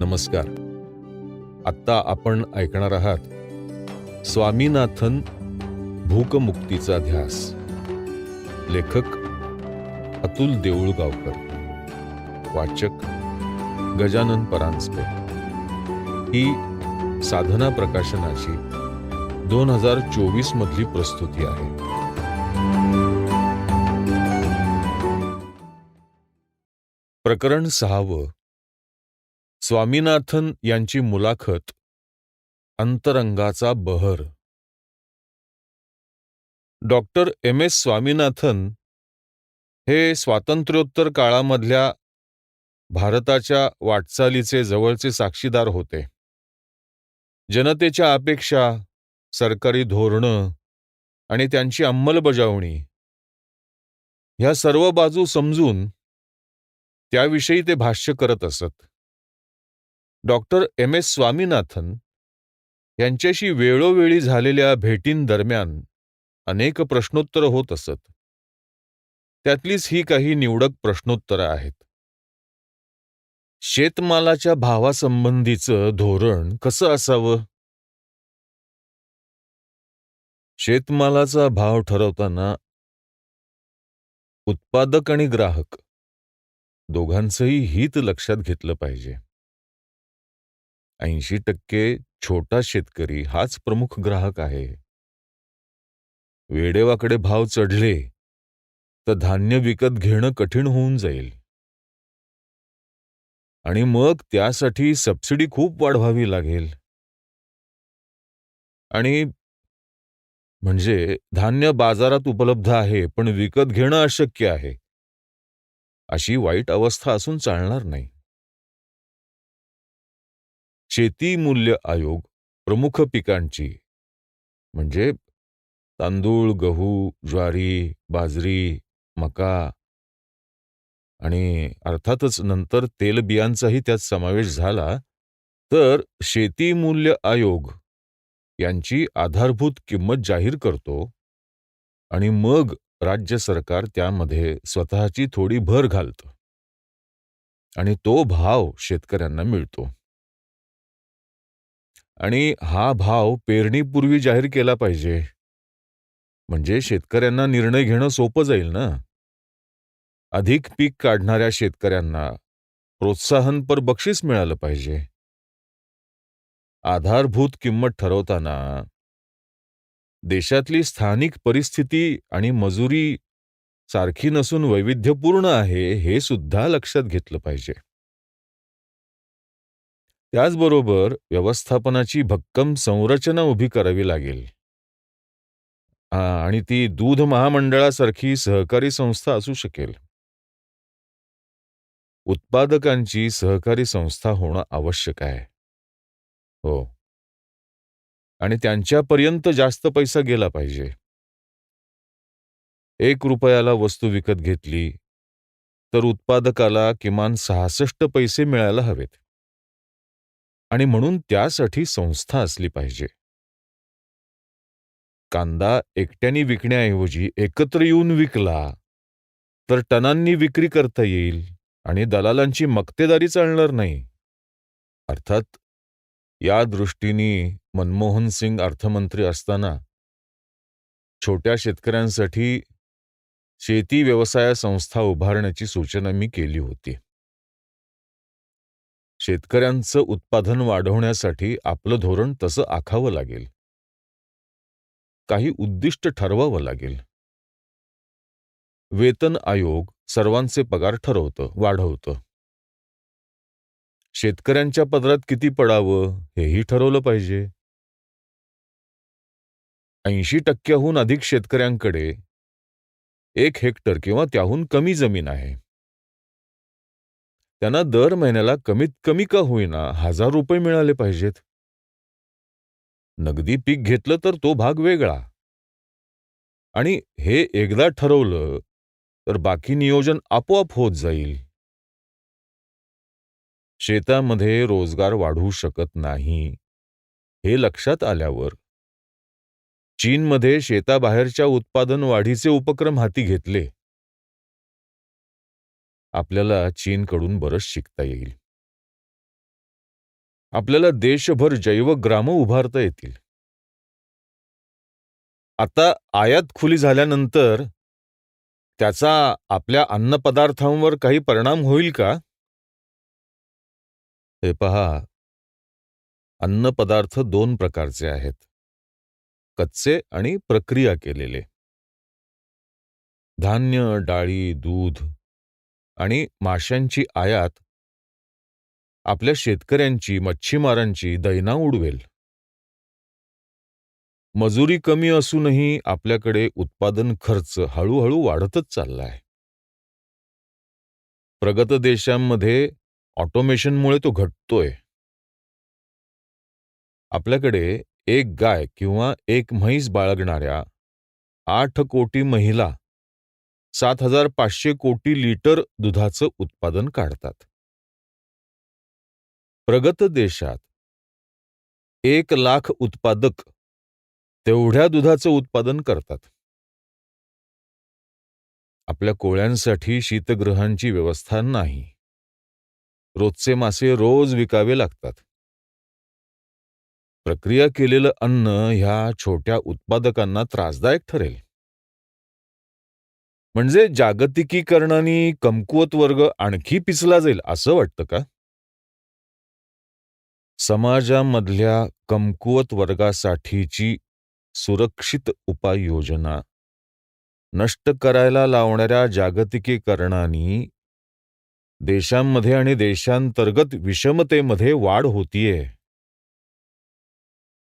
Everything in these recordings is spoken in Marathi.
नमस्कार. आत्ता आपण ऐकणार आहात स्वामीनाथन भूकमुक्तीचा ध्यास. लेखक अतुल देऊळगावकर. वाचक गजानन परांजपे. ही साधना प्रकाशनाची दोन हजार चोवीस मधली प्रस्तुती आहे. प्रकरण सहावं. स्वामीनाथन यांची मुलाखत. अंतरंगाचा बहर. Doctor M. एस. स्वामीनाथन हे स्वातंत्र्योत्तर काळामधल्या भारताच्या वाटचालीचे जवळचे साक्षीदार होते. जनतेच्या अपेक्षा सरकारी धोरणं आणि त्यांची अंमलबजावणी ह्या सर्व बाजू समजून त्याविषयी ते भाष्य करत असत. डॉक्टर एम एस स्वामीनाथन यांच्याशी वेळोवेळी झालेल्या भेटींदरम्यान अनेक प्रश्नोत्तर होत असत. त्यातलीच ही काही निवडक प्रश्नोत्तरं आहेत. शेतमालाच्या भावासंबंधीचं धोरण कसं असावं? शेतमालाचा भाव ठरवताना उत्पादक आणि ग्राहक दोघांचंही हित लक्षात घेतलं पाहिजे. ऐंशी टक्के छोटा शेतकरी हाच प्रमुख ग्राहक आहे. वेडेवाकडे भाव चढले तर धान्य विकत घेणं कठीण होऊन जाईल. आणि मग त्यासाठी सबसिडी खूप वाढवावी लागेल. आणि म्हणजे धान्य बाजारात उपलब्ध आहे पण विकत घेणं अशक्य आहे. अशी वाईट अवस्था असून चालणार नाही. शेती मूल्य आयोग प्रमुख पिकांची. म्हणजे तांदूळ गहू ज्वारी बाजरी मका आणि अर्थातच नंतर तेलबियांचाही त्यात समावेश झाला तर शेती मूल्य आयोग यांची आधारभूत किंमत जाहीर करतो आणि मग राज्य सरकार त्यामध्ये स्वतःची थोडी भर घालतं आणि तो भाव शेतकऱ्यांना मिळतो. आणि हा भाव पेरणीपूर्वी जाहीर केला पाहिजे. म्हणजे शेतकऱ्यांना निर्णय घेणं सोपं जाईल ना? अधिक पीक काढणाऱ्या शेतकऱ्यांना प्रोत्साहनपर बक्षीस मिळालं पाहिजे. आधारभूत किंमत ठरवताना देशातली स्थानिक परिस्थिती आणि मजुरी सारखी नसून वैविध्यपूर्ण आहे हे सुद्धा लक्षात घेतलं पाहिजे. त्याचबरोबर व्यवस्थापनाची भक्कम संरचना उभी करावी लागेल. आणि ती दूध महामंडळासारखी सहकारी संस्था असू शकेल. उत्पादकांची सहकारी संस्था होणं आवश्यक आहे. हो. आणि त्यांच्यापर्यंत जास्त पैसा गेला पाहिजे. एक रुपयाला वस्तू विकत घेतली तर उत्पादकाला किमान सहासष्ट पैसे मिळायला हवेत. आणि म्हणून त्यासाठी संस्था असली पाहिजे. कांदा एकट्याने विकण्याऐवजी एकत्र येऊन विकला तर टनांनी विक्री करता येईल आणि दलालांची मक्तेदारी चालणार नाही. अर्थात या दृष्टीने मनमोहन सिंग अर्थमंत्री असताना छोट्या शेतकऱ्यांसाठी शेती व्यवसाय संस्था उभारण्याची सूचना मी केली होती. शेतकऱ्यांचं उत्पादन वाढवण्यासाठी आपलं धोरण तसं आखावं लागेल. काही उद्दिष्ट ठरवावं लागेल. वेतन आयोग सर्वांचे पगार ठरवतं वाढवतं. शेतकऱ्यांच्या पदरात किती पडावं हेही ठरवलं पाहिजे. ऐंशी टक्क्याहून अधिक शेतकऱ्यांकडे एक हेक्टर किंवा त्याहून कमी जमीन आहे. त्यांना दर महिन्याला कमीत कमी का होईना हजार रुपये मिळाले पाहिजेत. नगदी पीक घेतलं तर तो भाग वेगळा. आणि हे एकदा ठरवलं तर बाकी नियोजन आपोआप होत जाईल. शेतामध्ये रोजगार वाढू शकत नाही हे लक्षात आल्यावर चीनमध्ये शेताबाहेरच्या उत्पादन वाढीचे उपक्रम हाती घेतले. आपल्याला चीनकडून बरंच शिकता येईल. आपल्याला देशभर जैवग्राम उभारता येतील. आता आयात खुली झाल्यानंतर त्याचा आपल्या अन्नपदार्थांवर काही परिणाम होईल का? हे पहा. अन्नपदार्थ दोन प्रकारचे आहेत. कच्चे आणि प्रक्रिया केलेले. धान्य डाळी दूध आणि माशांची आयात आपल्या शेतकऱ्यांची मच्छीमारांची दैना उडवेल. मजुरी कमी असूनही आपल्याकडे उत्पादन खर्च हळूहळू वाढतच चाललाय प्रगत देशांमध्ये ऑटोमेशनमुळे तो घटतोय. आपल्याकडे एक गाय किंवा एक म्हैस बाळगणाऱ्या आठ कोटी महिला सात हजार पाचशे कोटी लिटर दुधाचं उत्पादन काढतात. प्रगत देशात एक लाख उत्पादक तेवढ्या दुधाचं उत्पादन करतात. आपल्या कोळ्यांसाठी शीतगृहांची व्यवस्था नाही. रोजचे मासे रोज विकावे लागतात. प्रक्रिया केलेलं अन्न ह्या छोट्या उत्पादकांना त्रासदायक ठरेल. म्हणजे जागतिकीकरणाने कमकुवत वर्ग आणखी पिचला जाईल असं वाटतं का? समाजामधल्या कमकुवत वर्गासाठीची सुरक्षित उपाययोजना नष्ट करायला लावणाऱ्या जागतिकीकरणाने देशांमध्ये आणि देशांतर्गत विषमतेमध्ये वाढ होतीये.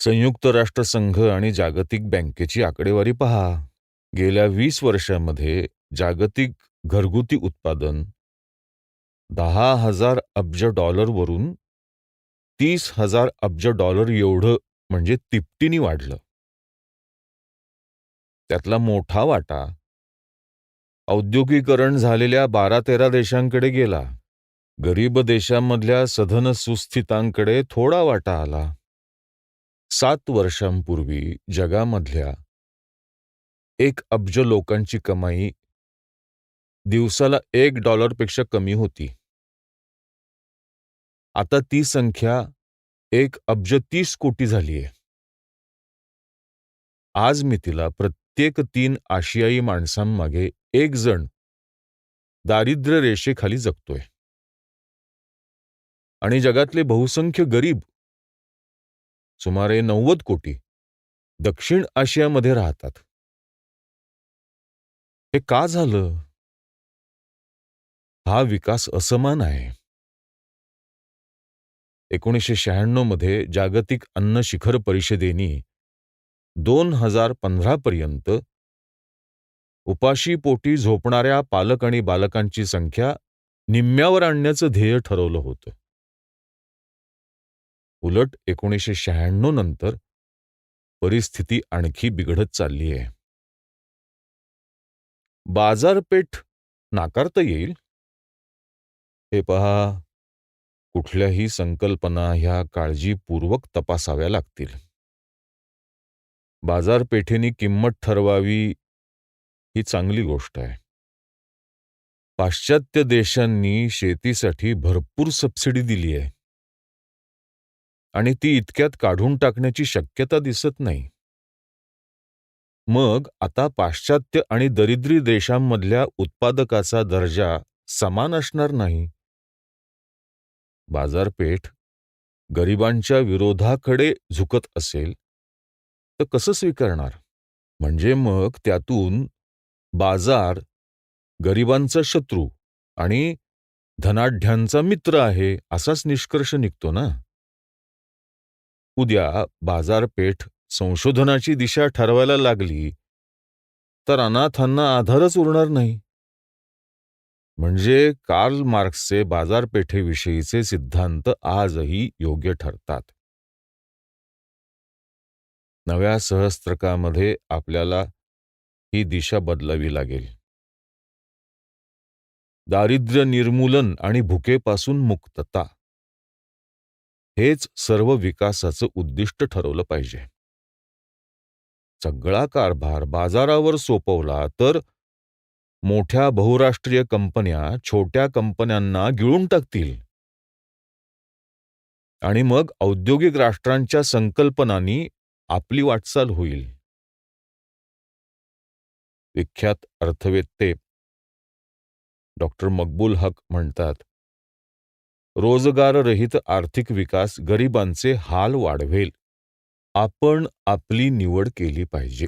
संयुक्त राष्ट्रसंघ आणि जागतिक बँकेची आकडेवारी पहा. गेल्या वीस वर्षामध्ये जागतिक घरगुती उत्पादन. दहा हजार अब्ज डॉलरवरून तीस हजार अब्ज डॉलर एवढं म्हणजे तिपटीनी वाढलं. त्यातला मोठा वाटा औद्योगिकरण झालेल्या बारा तेरा देशांकडे गेला. गरीब देशांमधल्या सधन सुस्थितांकडे थोडा वाटा आला. सात वर्षांपूर्वी जगामधल्या एक अब्ज लोकांची कमाई दिवसाला एक डॉलरपेक्षा कमी होती. आता ती संख्या एक अब्ज तीस कोटी झालीय. आज मी तिला प्रत्येक तीन आशियाई माणसांमागे एक जण दारिद्र्य रेषेखाली जगतोय. आणि जगातले बहुसंख्य गरीब सुमारे नव्वद कोटी दक्षिण आशियामध्ये राहतात. हे का झालं? हा विकास असमान आहे. एकोणीसशे शहाण्णवमध्ये जागतिक अन्न शिखर परिषदेनी दोन हजार पंधरा पर्यंत उपाशीपोटी झोपणाऱ्या पालक आणि बालकांची संख्या निम्म्यावर आणण्याचं ध्येय ठरवलं होतं. उलट एकोणीसशे शहाण्णव नंतर परिस्थिती आणखी बिघडत चालली आहे. बाजारपेठ नाकारता येईल? हे पहा कुठल्याही संकल्पना ह्या काळजीपूर्वक तपासाव्या लागतील. बाजारपेठेनी किंमत ठरवावी ही चांगली गोष्ट आहे. पाश्चात्य देशांनी शेतीसाठी भरपूर सबसिडी दिली आहे. आणि ती इतक्यात काढून टाकण्याची शक्यता दिसत नाही. मग आता पाश्चात्य आणि दरिद्री देशांमधल्या उत्पादकाचा दर्जा समान असणार नाही? बाजारपेठ गरिबांच्या विरोधाकडे झुकत असेल तर कसं स्वीकारणार? म्हणजे मग त्यातून बाजार गरिबांचा शत्रू आणि धनाढ्यांचा मित्र आहे असाच निष्कर्ष निघतो ना? उद्या बाजारपेठ संशोधनाची दिशा ठरवायला लागली तर अनाथांना आधारच उरणार नाही. म्हणजे कार्ल मार्क्सचे बाजारपेठेविषयीचे सिद्धांत आजही योग्य ठरतात. नव्या सहस्त्रकामध्ये आपल्याला ही दिशा बदलावी लागेल. दारिद्र्य निर्मूलन आणि भुकेपासून मुक्तता. हेच सर्व विकासाचं उद्दिष्ट ठरवलं पाहिजे. सगळा कारभार बाजारावर सोपवला तर मोठ्या बहुराष्ट्रीय कंपन्या छोट्या कंपन्यांना गिळून टाकतील. आणि मग औद्योगिक राष्ट्रांच्या संकल्पनांनी आपली वाटचाल होईल. विख्यात अर्थवेत्ते डॉक्टर मकबूल हक म्हणतात रोजगाररहित आर्थिक विकास गरिबांचे हाल वाढवेल. आपण आपली निवड केली पाहिजे.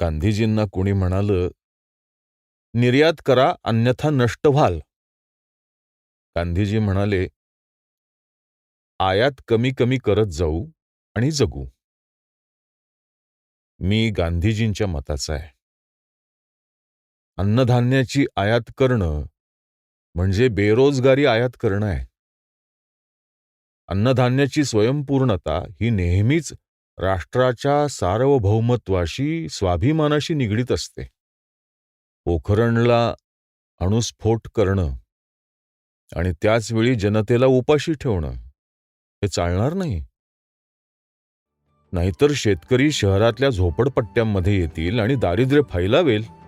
गांधीजींना कुणी म्हणालं निर्यात करा अन्यथा नष्ट व्हाल. गांधीजी म्हणाले आयात कमी कमी करत जाऊ आणि जगू. मी गांधीजींच्या मताचा आहे. अन्नधान्याची आयात करणं म्हणजे बेरोजगारी आयात करणं आहे. अन्नधान्याची स्वयंपूर्णता ही नेहमीच राष्ट्राच्या सार्वभौमत्वाशी स्वाभिमानाशी निगडीत असते. पोखरणला अणुस्फोट करणं आणि त्याचवेळी जनतेला उपाशी ठेवणं हे चालणार नाही. नाहीतर शेतकरी शहरातल्या झोपडपट्ट्यांमध्ये येतील आणि दारिद्र्य फैलावेल.